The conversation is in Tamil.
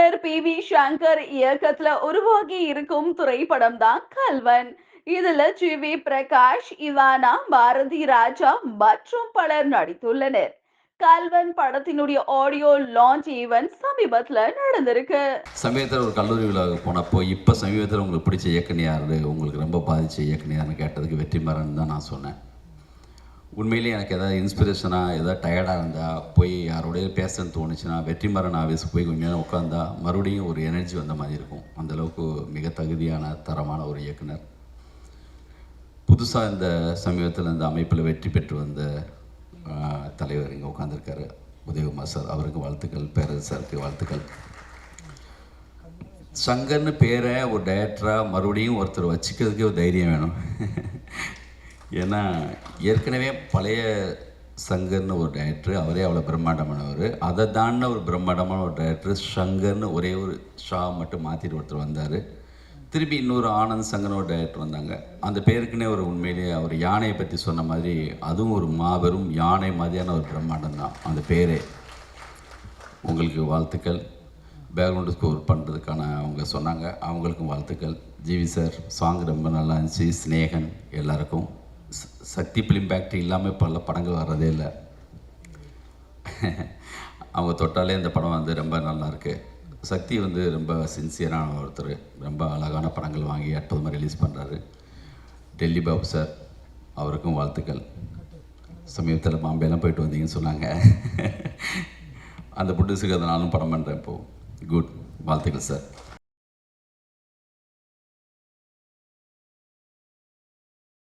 இயக்குனர் பி. வி. சங்கர் இயக்கத்துல உருவாகி இருக்கும் திரைப்படம் தான் கல்வன். இதுல ஜி. வி. பிரகாஷ் இவானா பாரதி ராஜா மற்றும் பலர் நடித்துள்ளனர். கல்வன் படத்தினுடைய ஆடியோ லான்ச் ஈவென்ட் சமீபத்துல நடந்திருக்கு. சமீபத்தில் ஒரு கல்லூரி விழாவுக்கு போனப்போ இப்போ சமீபத்தில் உங்களுக்கு பிடிச்ச இயக்குனியாரு உங்களுக்கு ரொம்ப பாதிச்ச இயக்குனியாருன்னு கேட்டதுக்கு வெற்றிமாறன் தான் நான் சொன்னேன். உண்மையிலேயே எனக்கு எதாவது இன்ஸ்பிரேஷனாக எதாவது டயர்டாக இருந்தால் போய் யாரோடய பேசணும்னு தோணுச்சுன்னா வெற்றிமாறன் ஆஃபீஸுக்கு போய் கொஞ்ச நேரம் உட்காந்தா மறுபடியும் ஒரு எனர்ஜி வந்த மாதிரி இருக்கும். அந்தளவுக்கு மிக தகுதியான தரமான ஒரு இயக்குனர். புதுசாக இந்த சமீபத்தில் இந்த அமைப்பில் வெற்றி பெற்று வந்த தலைவர் இங்கே உட்காந்துருக்காரு உதயகுமார் சார் அவருக்கு வாழ்த்துக்கள் பேரரசு சாருக்கு வாழ்த்துக்கள். சங்கர்னு பேரை ஒரு டைரக்டராக மறுபடியும் ஒருத்தர் வச்சுக்கிறதுக்கே ஒரு தைரியம் வேணும். ஏன்னா ஏற்கனவே பழைய சங்கர்னு ஒரு டைரக்டர் அவரே அவ்வளோ பிரம்மாண்டமானவர். அதை தாண்டின ஒரு பிரம்மாண்டமான ஒரு டைரக்டர் சங்கர்னு ஒரே ஒரு ஷா மட்டும் மாற்றிட்டு ஒருத்தர் வந்தார். திருப்பி இன்னொரு ஆனந்த் சங்கர்னு ஒரு டைரக்டர் வந்தாங்க. அந்த பேருக்குன்னே ஒரு உண்மையிலேயே அவர் யானையை பற்றி சொன்ன மாதிரி அதுவும் ஒரு மாபெரும் யானை மாதிரியான ஒரு பிரம்மாண்டம் தான். அந்த பேரே. உங்களுக்கு வாழ்த்துக்கள். பேக்ரவுண்டு ஸ்கோர் பண்ணுறதுக்கான அவங்க சொன்னாங்க. அவங்களுக்கும் வாழ்த்துக்கள். ஜிவி சார் சாங் ரொம்ப நல்லா இருந்துச்சு. ஸ்னேகன் எல்லாருக்கும். சக்தி ஃபிலிம் ஃபேக்ட்ரி இல்லாமல் பல படங்கள் வர்றதே இல்லை. அவங்க தொட்டாலே இந்த படம் வந்து ரொம்ப நல்லாயிருக்கு சக்தி வந்து ரொம்ப சின்சியரான ஒருத்தர். ரொம்ப அழகான படங்கள் வாங்கி அற்புதமாக ரிலீஸ் பண்ணுறாரு டெல்லி பாபு சார் அவருக்கும் வாழ்த்துக்கள். சமீபத்தில் பாம்பேலாம் போயிட்டு வந்தீங்கன்னு சொன்னாங்க. அந்த புட்டுசுக்கு அதை படம் பண்ணுறேன் இப்போது குட் வாழ்த்துக்கள் சார்